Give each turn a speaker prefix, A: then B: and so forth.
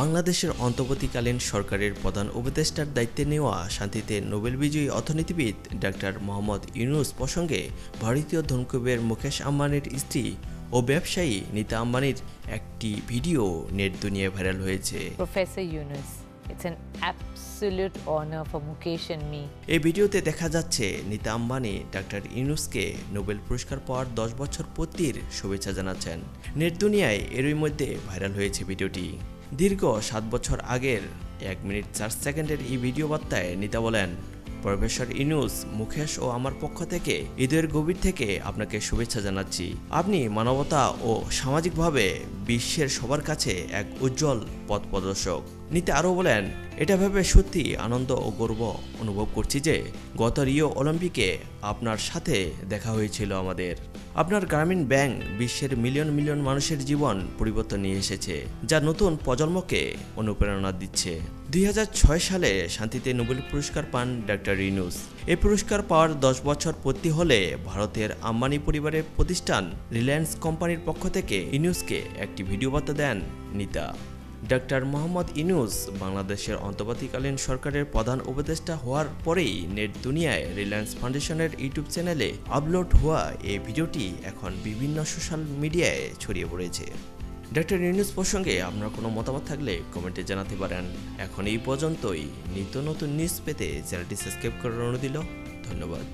A: বাংলাদেশের অন্তর্বর্তীকালীন সরকারের প্রধান উপদেষ্টার দায়িত্বে নেওয়া শান্তিতে নোবেল বিজয়ী অর্থনীতিবিদ ডাক্তার মোহাম্মদ ইউনুস প্রসঙ্গে ভারতীয় ধনকুবের মুকেশ আম্বানির স্ত্রী ও ব্যবসায়ী নীতা আম্বানির একটি ভিডিও নেট দুনিয়ায় ভাইরাল হয়েছে. এই ভিডিওতে দেখা যাচ্ছে নীতা আম্বানি ডাক্তার ইউনুসকে নোবেল পুরস্কার পাওয়ার দশ বছর পূর্তির শুভেচ্ছা জানাচ্ছেন। নেট দুনিয়ায় এরই মধ্যে ভাইরাল হয়েছে ভিডিওটি। দীর্ঘ সাত বছর আগের এক মিনিট চার সেকেন্ডের এই ভিডিও বার্তায় নিতা বলেন প্রফেসর ইনুস, মুকেশ ও আমার পক্ষ থেকে ঈদের গভীর থেকে আপনাকে শুভেচ্ছা জানাচ্ছি। আপনি মানবতা ও সামাজিকভাবে বিশ্বের সবার কাছে এক উজ্জ্বল পথ প্রদর্শক। নিতে আরও বলেন এটা ভেবে সত্যি আনন্দ ও গর্ব অনুভব করছি যে গত রিও অলিম্পিকে আপনার সাথে দেখা হয়েছিল আমাদের। আপনার গ্রামীণ ব্যাংক বিশ্বের মিলিয়ন মিলিয়ন মানুষের জীবন পরিবর্তন নিয়ে এসেছে, যা নতুন প্রজন্মকে অনুপ্রেরণা দিচ্ছে। দুই হাজার ছয় সালে শান্তিতে নোবেল পুরস্কার পান ডাক্তার রিনুস। এই পুরস্কার পাওয়ার দশ বছর পূর্তি হলে ভারতের আম্বানি পরিবারের প্রতিষ্ঠান রিলায়েন্স কোম্পানির পক্ষ থেকে ইনুসকে একটি ভিডিও বার্তা দেন নিতা। ডক্টর মোহাম্মদ ইনুস বাংলাদেশের অন্তর্বর্তীকালীন সরকারের প্রধান উপদেষ্টা হওয়ার পরেই নেট দুনিয়ায় রিলায়েন্স ফাউন্ডেশনের ইউটিউব চ্যানেলে আপলোড হওয়া এই ভিডিওটি এখন বিভিন্ন সোশ্যাল মিডিয়ায় ছড়িয়ে পড়েছে। ডক্টর ইউনুস প্রসঙ্গে আপনার কোনো মতামত থাকলে কমেন্টে জানাতে পারেন। এখন এই পর্যন্তই। নিত্য নতুন নিউজ পেতে চ্যানেলটি সাবস্ক্রাইব করার অনুরোধ দিল ধন্যবাদ।